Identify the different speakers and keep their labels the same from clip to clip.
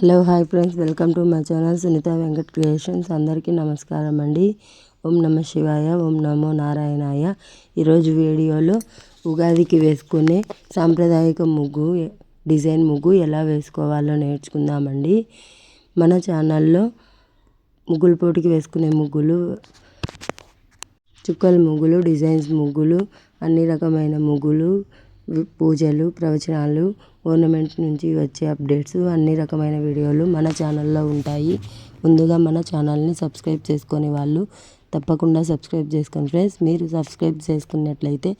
Speaker 1: Hello hi friends. Welcome to my channel Sunitha Venkat creations. అందరికీ నమస్కారం అండి. ఓం నమ శివాయ ఓం నమో నారాయణాయ. ఈరోజు వీడియోలో ఉగాదికి వేసుకునే సాంప్రదాయక ముగ్గు డిజైన్ ముగ్గు ఎలా వేసుకోవాలో నేర్చుకుందామండి. మన ఛానల్లో ముగ్గుల పోటీకి వేసుకునే ముగ్గులు చుక్కల ముగ్గులు డిజైన్స్ ముగ్గులు అన్ని రకమైన ముగ్గులు పూజలు ప్రవచనాలు ఓర్నమెంట్ నుంచి వచ్చే అప్డేట్స్ అన్ని రకమైన వీడియోలు మన ఛానల్లో ఉంటాయి. ముందుగా మన ఛానల్ని సబ్స్క్రైబ్ చేసుకొని వాళ్ళు తప్పకుండా సబ్స్క్రైబ్ చేసుకోండి ఫ్రెండ్స్ మీరు సబ్స్క్రైబ్ చేసుకున్నట్లయితే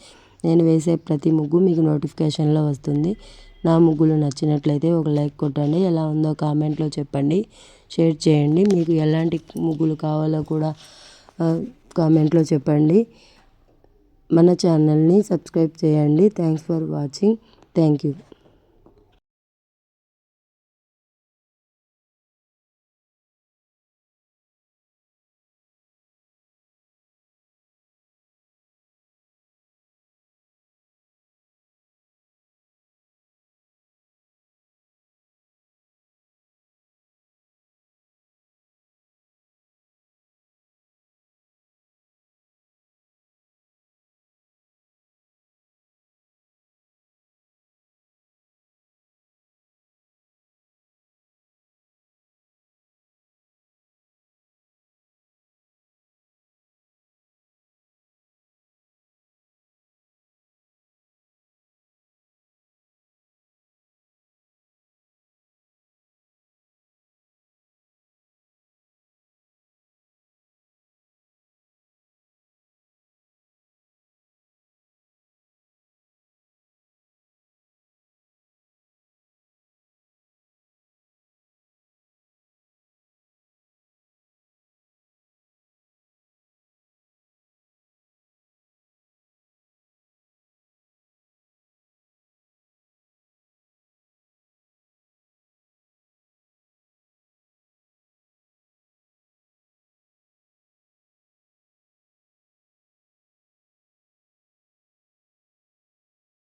Speaker 1: నేను వేసే ప్రతి ముగ్గు మీకు నోటిఫికేషన్లో వస్తుంది. నా ముగ్గులు నచ్చినట్లయితే ఒక లైక్ కొట్టండి. ఎలా ఉందో కామెంట్లో చెప్పండి. షేర్ చేయండి. మీకు ఎలాంటి ముగ్గులు కావాలో కూడా కామెంట్లో చెప్పండి. మన ఛానల్ని సబ్స్క్రైబ్ చేయండి. Thanks for watching thank you